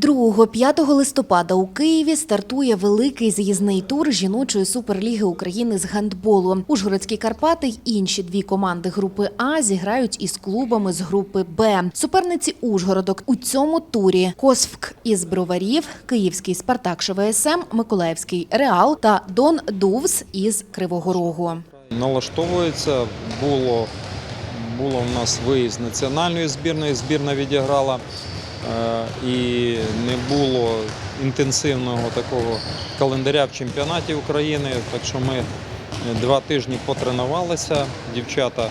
2-5 листопада у Києві стартує великий з'їзний тур жіночої суперліги України з гандболу. Ужгородські Карпати й інші дві команди групи А зіграють із клубами з групи Б. Суперниці Ужгородок у цьому турі Косвк із Броварів, Київський Спартак ШВСМ, Миколаївський Реал та Дон Дувс із Кривого Рогу. Налаштовується. Було, було в нас виїзд національної збірної. Збірна відіграла. Е, І не було інтенсивного такого календаря в чемпіонаті України. Так що ми два тижні потренувалися. Дівчата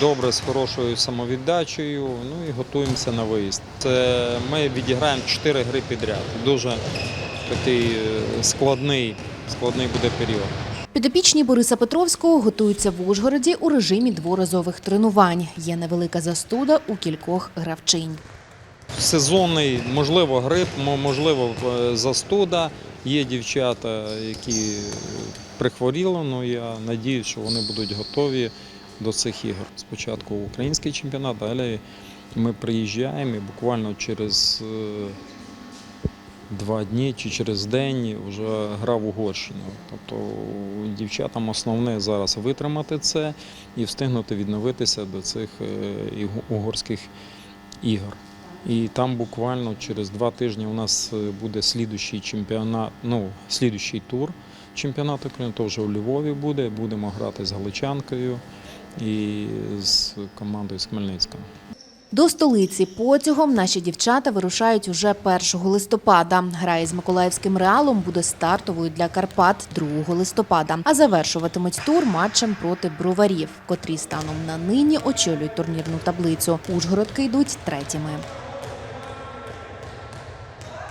добре з хорошою самовіддачею. Ну і готуємося на виїзд. Це ми відіграємо чотири гри підряд. Дуже такий е, складний, складний буде період. Підопічні Бориса Петровського готуються в Ужгороді у режимі дворазових тренувань. Є невелика застуда у кількох гравчинь. Сезонний, можливо, грип, можливо, е, застуда. Є дівчата, які прихворіли, але я сподіваюся, що вони будуть готові до цих ігор. Спочатку український чемпіонат, далі ми приїжджаємо і буквально через е, два дні чи через день вже гра в Угорщину. Тобто дівчатам основне зараз витримати це і встигнути відновитися до цих е, угорських ігор. І там буквально через два тижні у нас е, буде слідущий чемпіонат, ну, слідущий тур чемпіонату України, то вже у Львові буде. Будемо грати з Галичанкою і з командою з Хмельницького. До столиці потягом наші дівчата вирушають уже 1 листопада. Гра із Миколаївським реалом буде стартовою для Карпат 2 листопада. А завершуватимуть тур матчем проти броварів, котрі станом на нині очолюють турнірну таблицю. Ужгородки йдуть третіми.